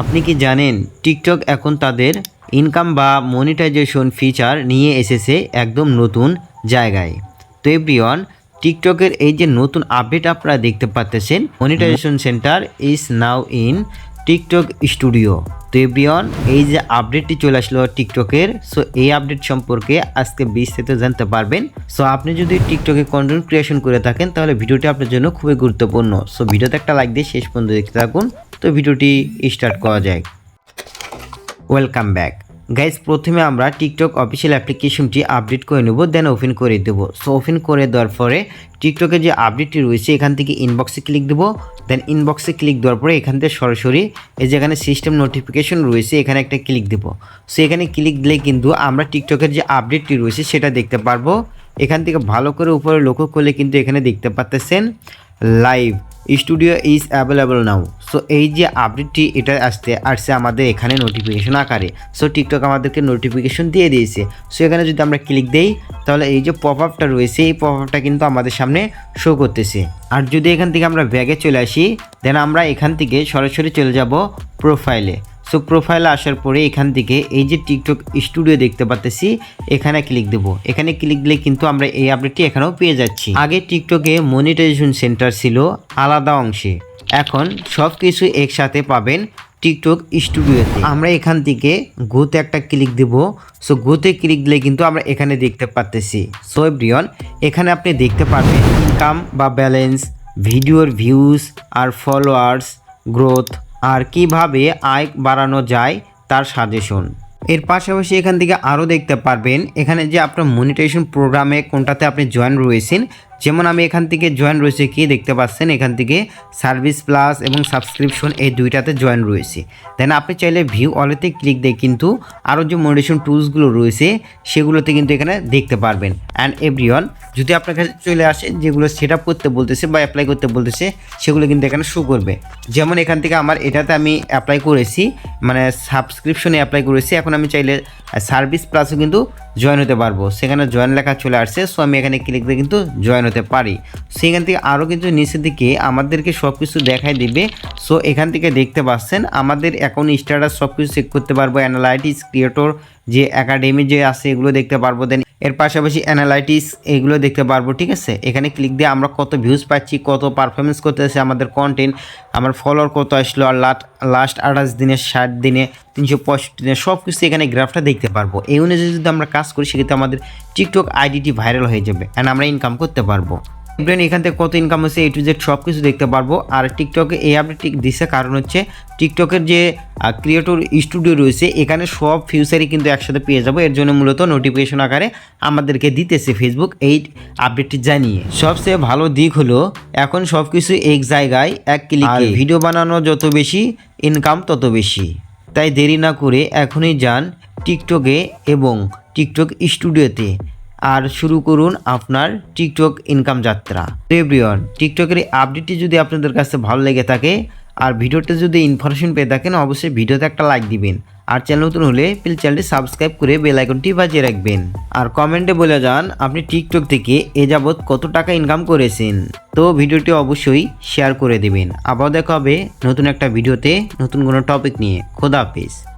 আপনি কি জানেন টিকটক এখন তাদের ইনকাম বা মনিটাইজেশন ফিচার নিয়ে এসেছে একদম নতুন জায়গায়। তো এভরিওয়ান টিকটকের এই যে নতুন আপডেট আপনারা দেখতে পাচ্ছেন monetization centre is now in TikTok studio তো এভরিওয়ান এই যে আপডেটটি চলে আসলো টিকটকের সো এই আপডেট সম্পর্কে আজকে বিস্তারিত জানতে পারবেন। সো আপনি যদি টিকটকে কন্টেন্ট ক্রিয়েশন করে থাকেন, তাহলে ভিডিওটি আপনার জন্য খুবই গুরুত্বপূর্ণ। সো ভিডিওতে একটা লাইক দিয়ে শেষ পর্যন্ত দেখতে থাকুন। তো ভিডিওটি স্টার্ট করা যায়। ওয়েলকাম ব্যাক গাইজ প্রথমে আমরা টিকটক অফিসিয়াল অ্যাপ্লিকেশনটি আপডেট করে নেব দেন ওপেন করে দেব। সো ওপেন করে দেওয়ার পরে টিকটকের যে আপডেটটি রয়েছে, এখান থেকে ইনবক্সে ক্লিক দেবো। দেন ইনবক্সে ক্লিক দেওয়ার পরে এখান থেকে সরাসরি এই যে এখানে সিস্টেম নোটিফিকেশন রয়েছে, এখানে একটা ক্লিক দেবো। সো এখানে ক্লিক দিলে কিন্তু আমরা টিকটকের যে আপডেটটি রয়েছে, সেটা দেখতে পারব। এখান থেকে ভালো করে উপরে লক্ষ্য করলে কিন্তু এখানে দেখতে পাচ্তেছেন live studio is available now so এই যে আপডেটটি এটা আসতে আসছে আমাদের এখানে নোটিফিকেশন আকারে। সো টিকটক আমাদেরকে নোটিফিকেশন দিয়ে দিয়েছে। সো এখানে যদি আমরা ক্লিক দেই, তাহলে এই যে পপ আপটা রয়েছে, এই পপ আপটা কিন্তু আমাদের সামনে শো করতেছে। আর যদি এখান থেকে আমরা ব্যাগে চলে আসি দেন আমরা এখান থেকে সরাসরি চলে যাব প্রোফাইলে সো প্রোফাইলে আসার পরে এখান থেকে এই যে টিকটক স্টুডিও দেখতে পাচ্তেছি এখানে ক্লিক দেব। এখানে ক্লিক দিলে কিন্তু আমরা এই আপডেটটি এখানেও পেয়ে যাচ্ছি। আগে টিকটকে মনিটাইজেশন সেন্টার ছিল আলাদা অংশে। এখন সব কিছু একসাথে পাবেন টিকটক স্টুডিওতে আমরা এখান থেকে গোতে একটা ক্লিক দেব। সো গোতে ক্লিক দিলে কিন্তু আমরা এখানে দেখতে পাচ্তেছি সো এভরিওয়ান এখানে আপনি দেখতে পারবেন ইনকাম বা ব্যালেন্স ভিডিওর ভিউজ আর ফলোয়ার্স গ্রোথ আর কীভাবে আয় বাড়ানো যায় তার সাজেশন এর পাশাপাশি এখান থেকে আরও দেখতে পারবেন, এখানে যে আপনার মনিটেশন প্রোগ্রামে কোনটাতে আপনি জয়েন রয়েছেন যেমন আমি এখান থেকে জয়েন রয়েছে কি দেখতে পাচ্ছেন? এখান থেকে সার্ভিস প্লাস এবং সাবস্ক্রিপশন এই দুইটাতে জয়েন রয়েছে। দেন আপনি চাইলে ভিউ অলেতে ক্লিক দিয়ে কিন্তু আরও যে মনিটেশন টুলসগুলো রয়েছে, সেগুলোতে কিন্তু এখানে দেখতে পারবেন। অ্যান্ড এভরিওয়ান যদি আপনার কাছে চলে আসে, যেগুলো সেট করতে বলতেছে বা অ্যাপ্লাই করতে বলতেছে, সেগুলো কিন্তু এখানে শো করবে। যেমন এখান থেকে আমার এটাতে আমি অ্যাপ্লাই করেছি মানে সাবস্ক্রিপশনে অ্যাপ্লাই করেছি। এখন আমি চাইলে সার্ভিস প্লাসও কিন্তু জয়েন হতে পারব। সেখানে জয়েন লেখা চলে আসছে সো আমি এখানে ক্লিক দিয়ে কিন্তু জয়েন হতে পারি। সেখান থেকে আরও কিন্তু নিচের দিকে আমাদেরকে সব কিছু দেখাই দিবে। সো এখান থেকে দেখতে পাচ্ছেন, আমাদের অ্যাকাউন্ট স্ট্যাটাস সব কিছু চেক করতে পারব অ্যানালাইটিস ক্রিয়েটর যে একাডেমি যে আছে এগুলো দেখতে পারব দেন এর পাশাপাশি অ্যানালাইটিস এগুলো দেখতে পারব, ঠিক আছে? এখানে ক্লিক দিয়ে আমরা কত ভিউজ পাচ্ছি, কত পারফরমেন্স করতেছে আমাদের কন্টেন্ট আমার ফলোয়ার কত আসলো, আর লাট লাস্ট আঠাশ দিনে, ষাট দিনে, তিনশো পঁয়ষট্টি দিনে সব কিছু এখানে গ্রাফটা দেখতে পারব। এই অনুযায়ী যদি আমরা কাজ করি, সেক্ষেত্রে আমাদের টিকটক আইডিটি ভাইরাল হয়ে যাবে অ্যান্ড আমরা ইনকাম করতে পারব। ব্রেন এখান থেকে কত ইনকাম হচ্ছে এ টু জেড সব কিছু দেখতে পারব। আর টিকটকে এই আপডেট দিচ্ছে কারণ হচ্ছে টিকটকের যে ক্রিয়েটর স্টুডিও রয়েছে, এখানে সব ফিউচারই কিন্তু একসাথে পেয়ে যাব। এর জন্য মূলত নোটিফিকেশন আকারে আমাদেরকে দিতেছে ফেসবুক এই আপডেটটি জানিয়ে। সবচেয়ে ভালো দিক হলো, এখন সব কিছু এক জায়গায়, এক ক্লিকে ভিডিও বানানো যত বেশি ইনকাম তত বেশি। তাই দেরি না করে এখনই যান টিকটকে এবং টিকটক স্টুডিওতে আর শুরু করুন আপনার টিকটক ইনকাম যাত্রা। এভরিওয়ান, টিকটকের এই আপডেটটি যদি আপনাদের কাছে ভালো লেগে থাকে আর ভিডিওতে যদি ইনফরমেশন পেয়ে থাকেন, অবশ্যই ভিডিওতে একটা লাইক দিবেন। আর চ্যানেল নতুন হলে প্লিজ চ্যানেলটি সাবস্ক্রাইব করে বেল আইকনটি বাজিয়ে রাখবেন। আর কমেন্টে বলে যান, আপনি টিকটক থেকে এ যাবৎ কত টাকা ইনকাম করেছেন? তো ভিডিওটি অবশ্যই শেয়ার করে দেবেন। আবার দেখা হবে নতুন একটা ভিডিওতে নতুন কোনো টপিক নিয়ে। খোদা হাফিজ।